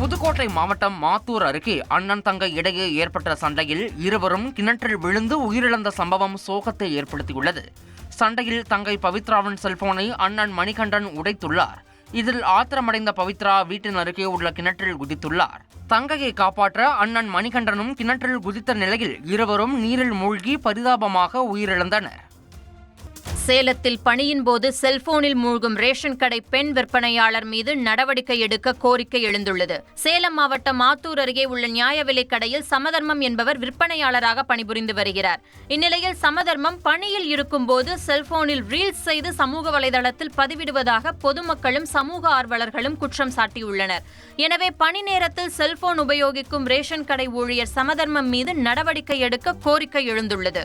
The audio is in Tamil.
புதுக்கோட்டை மாவட்டம் மாத்தூர் அருகே அண்ணன் தங்க இடையே ஏற்பட்ட சண்டையில் இருவரும் கிணற்றில் விழுந்து உயிரிழந்த சம்பவம் சோகத்தை ஏற்படுத்தியுள்ளது. சண்டையில் தங்கை பவித்ராவின் செல்போனை அண்ணன் மணிகண்டன் உடைத்துள்ளார். இதில் ஆத்திரமடைந்த பவித்ரா வீட்டின் அருகே உள்ள கிணற்றில் குதித்துள்ளார். தங்கையை காப்பாற்ற அண்ணன் மணிகண்டனும் கிணற்றில் குதித்த நிலையில் இருவரும் நீரில் மூழ்கி பரிதாபமாக உயிரிழந்தனர். சேலத்தில் பணியின் போது செல்போனில் மூழ்கும் ரேஷன் கடை பெண் விற்பனையாளர் மீது நடவடிக்கை எடுக்க கோரிக்கை எழுந்துள்ளது. சேலம் மாவட்டம் ஆத்தூர் அருகே உள்ள நியாய விலைக் கடையில் சமதர்மம் என்பவர் விற்பனையாளராக பணிபுரிந்து வருகிறார். இந்நிலையில் சமதர்மம் பணியில் இருக்கும்போது செல்போனில் ரீல்ஸ் செய்து சமூக வலைதளத்தில் பதிவிடுவதாக பொதுமக்களும் சமூக ஆர்வலர்களும் குற்றம் சாட்டியுள்ளனர். எனவே பணி நேரத்தில் செல்போன் உபயோகிக்கும் ரேஷன் கடை ஊழியர் சமதர்மம் மீது நடவடிக்கை எடுக்க கோரிக்கை எழுந்துள்ளது.